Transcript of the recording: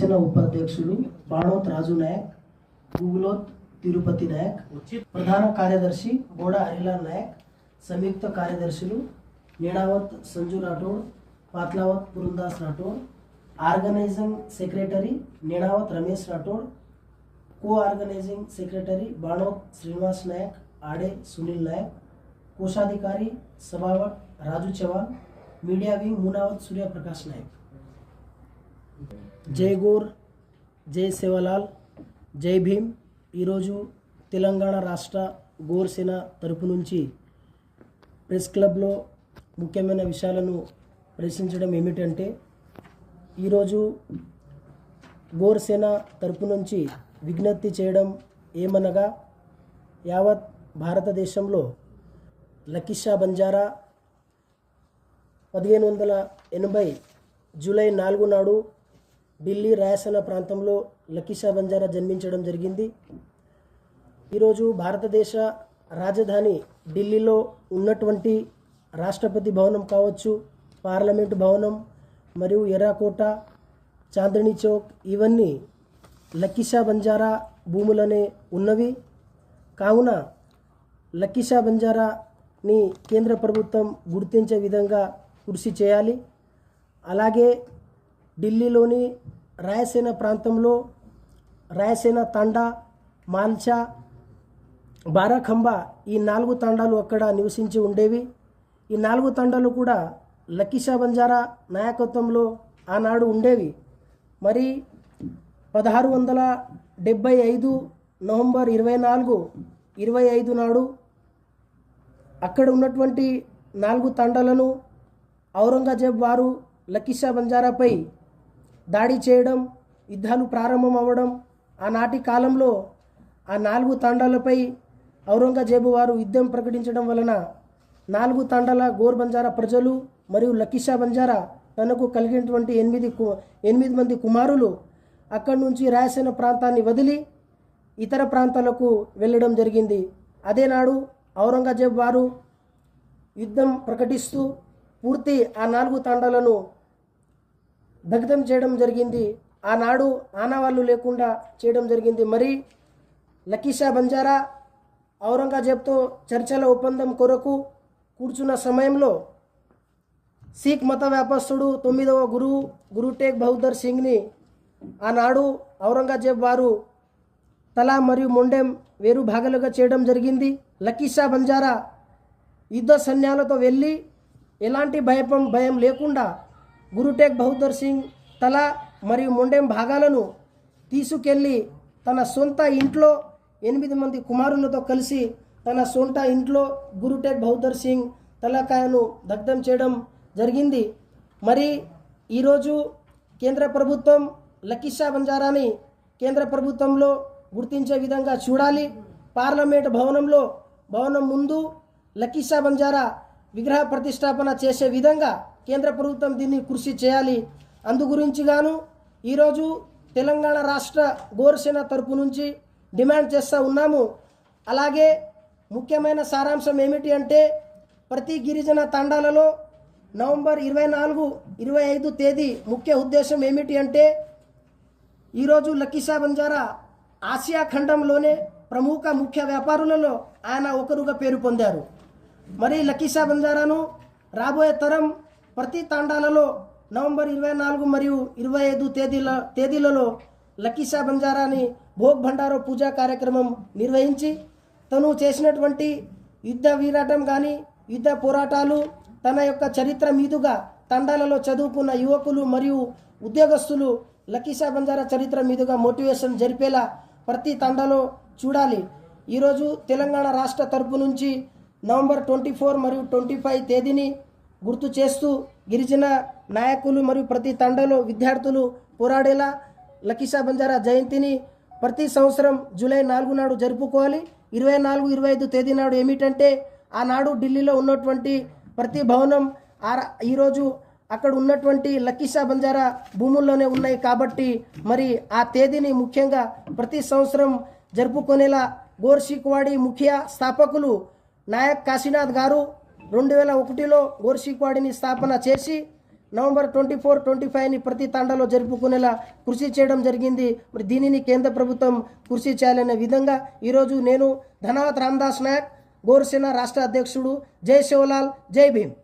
గోర్సేన ఉపాధ్యక్షులు బాణోత్ రాజు నాయక్ గుగులోత్ తిరుపతి నాయక్ ప్రధాన కార్యదర్శి బోడ హరిలాల్ నాయక్ సంయుక్త కార్యదర్శులు Nidavath Sanju Rathod Pathlavath Purundas Rathod organising secretary Nidavath Ramesh Rathod co organising secretary Banoth Srinivas Nayak Ade Sunil Nayak కోశాధికారి Sabhavat Raju Chavan media wing మూనావత్ Suryaprakash Nayak. జై గోర్ జై సేవలాల్ జై భీమ్. ఈరోజు తెలంగాణ రాష్ట్ర గోర్సేన తరపు నుంచి ప్రెస్ క్లబ్లో ముఖ్యమైన విషయాలను ప్రశ్నించడం ఏమిటంటే ఈరోజు గోర్సేన తరపు నుంచి విజ్ఞప్తి చేయడం ఏమనగా యావత్ భారతదేశంలో లకిషా బంజారా పదిహేను వందల ఎనభై జూలై నాలుగు నాడు ఢిల్లీ రాయసన ప్రాంతంలో లకీషా బంజారా జన్మించడం జరిగింది. ఈరోజు భారతదేశ రాజధాని ఢిల్లీలో ఉన్నటువంటి రాష్ట్రపతి భవనం కావచ్చు పార్లమెంటు భవనం మరియు ఎర్రాకోట చాందనీ చౌక్ ఇవన్నీ లకిషా బంజారా భూములనే ఉన్నవి. కావున లకిషా బంజారాని కేంద్ర ప్రభుత్వం గుర్తించే విధంగా కృషి చేయాలి. అలాగే ఢిల్లీలోని రాయసేన ప్రాంతంలో రాయసేన తండా మాల్చా బారాఖంబా ఈ నాలుగు తండాలు అక్కడ నివసించి ఉండేవి. ఈ నాలుగు తండాలు కూడా లక్కీషా బంజారా నాయకత్వంలో ఆనాడు ఉండేవి. మరి పదహారు వందల డెబ్బై ఐదు నవంబర్ ఇరవై నాలుగు ఇరవై ఐదు నాడు అక్కడ ఉన్నటువంటి నాలుగు తండాలను ఔరంగజేబ్ వారు లక్కీషా బంజారాపై దాడి చేయడం యుద్ధాలు ప్రారంభం అవ్వడం ఆనాటి కాలంలో ఆ నాలుగు తండాలపై ఔరంగజేబు వారు యుద్ధం ప్రకటించడం వలన నాలుగు తండాల గోర్ బంజారా ప్రజలు మరియు లక్కీషా బంజారా తనకు కలిగినటువంటి ఎనిమిది కు ఎనిమిది మంది కుమారులు అక్కడి నుంచి రాయసేన ప్రాంతాన్ని వదిలి ఇతర ప్రాంతాలకు వెళ్ళడం జరిగింది. అదేనాడు ఔరంగజేబ్ వారు యుద్ధం ప్రకటిస్తూ పూర్తి ఆ నాలుగు తండాలను దగ్ధం చేయడం జరిగింది. ఆనాడు ఆనవాళ్ళు లేకుండా చేయడం జరిగింది. మరి లక్కీషా బంజారా ఔరంగజేబ్తో చర్చల ఒప్పందం కొరకు కూర్చున్న సమయంలో సిక్ మత వ్యాపస్తుడు తొమ్మిదవ గురువు గురు టేక్ బహదూర్ సింగ్ని ఆనాడు ఔరంగజేబ్ వారు తల మరియు మొండెం వేరు భాగాలుగా చేయడం జరిగింది. లక్కీషా బంజారా యుద్ధ సైన్యాలతో వెళ్ళి ఎలాంటి భయపం భయం లేకుండా గురు టేక్ బహదూర్ సింగ్ తల మరియు మొండెం భాగాలను తీసుకెళ్ళి తన సొంత ఇంట్లో ఎనిమిది మంది కుమారులతో కలిసి తన సొంత ఇంట్లో గురు టేక్ బహదూర్ సింగ్ తలకాయను దగ్ధం చేయడం జరిగింది. మరి ఈరోజు కేంద్ర ప్రభుత్వం లక్కీషా బంజారాని కేంద్ర ప్రభుత్వంలో గుర్తించే విధంగా చూడాలి. పార్లమెంట్ భవనంలో భవనం ముందు లక్కీషా బంజారా విగ్రహ ప్రతిష్టాపన చేసే విధంగా కేంద్ర ప్రభుత్వం దీన్ని కృషి చేయాలి. అందు గురించి గాను ఈరోజు తెలంగాణ రాష్ట్ర గోరసేన తరపు నుంచి డిమాండ్ చేస్తూ ఉన్నాము. అలాగే ముఖ్యమైన సారాంశం ఏమిటి అంటే ప్రతి గిరిజన తండాలలో నవంబర్ ఇరవై నాలుగు ఇరవై ఐదు తేదీ ముఖ్య ఉద్దేశం ఏమిటి అంటే ఈరోజు లక్కీసా బంజారా ఆసియా ఖండంలోనే ప్రముఖ ముఖ్య వ్యాపారులలో ఆయన ఒకరుగా పేరు పొందారు. మరి లక్కీసా బంజారాను రాబోయే తరం ప్రతి తాండాలలో నవంబర్ ఇరవై నాలుగు మరియు ఇరవై ఐదు తేదీల తేదీలలో లక్కీషా బంజారాని భోగ్ భండారో పూజా కార్యక్రమం నిర్వహించి తను చేసినటువంటి యుద్ధ వీరాటం కానీ యుద్ధ పోరాటాలు తన యొక్క చరిత్ర మీదుగా తండాలలో చదువుకున్న యువకులు మరియు ఉద్యోగస్తులు లక్కీషా బంజారా చరిత్ర మీదుగా మోటివేషన్ జరిపేలా ప్రతి తండాలో చూడాలి. ఈరోజు తెలంగాణ రాష్ట్ర తరపు నుంచి నవంబర్ ట్వంటీ ఫోర్ మరియు ట్వంటీ ఫైవ్ తేదీని గుర్తు చేస్తూ గిరిజన నాయకులు మరియు ప్రతి తండలో విద్యార్థులు పోరాడేలా లక్కీషా బంజారా జయంతిని ప్రతి సంవత్సరం జూలై నాలుగు నాడు జరుపుకోవాలి. ఇరవై నాలుగు ఇరవై ఐదు తేదీ నాడు ఏమిటంటే ఆనాడు ఢిల్లీలో ఉన్నటువంటి ప్రతి భవనం ఆ ఈరోజు అక్కడ ఉన్నటువంటి లక్కీషా బంజారా భూముల్లోనే ఉన్నాయి కాబట్టి మరి ఆ తేదీని ముఖ్యంగా ప్రతి సంవత్సరం జరుపుకునేలా గోర్షిక్వాడి ముఖ్య స్థాపకులు నాయక్ కాశీనాథ్ గారు రెండు వేల ఒకటిలో గోర్షిక్వాడిని స్థాపన చేసి నవంబర్ ట్వంటీ ఫోర్ ట్వంటీ ఫైవ్ని ప్రతి తాండాలో జరుపుకునేలా కృషి చేయడం జరిగింది. మరి దీనిని కేంద్ర ప్రభుత్వం కృషి చేయాలనే విధంగా ఈరోజు నేను ధనావత్ రామ్దాస్ నాయక్ గోరసేన రాష్ట్ర అధ్యక్షుడు జై శివలాల్ జై భీమ్.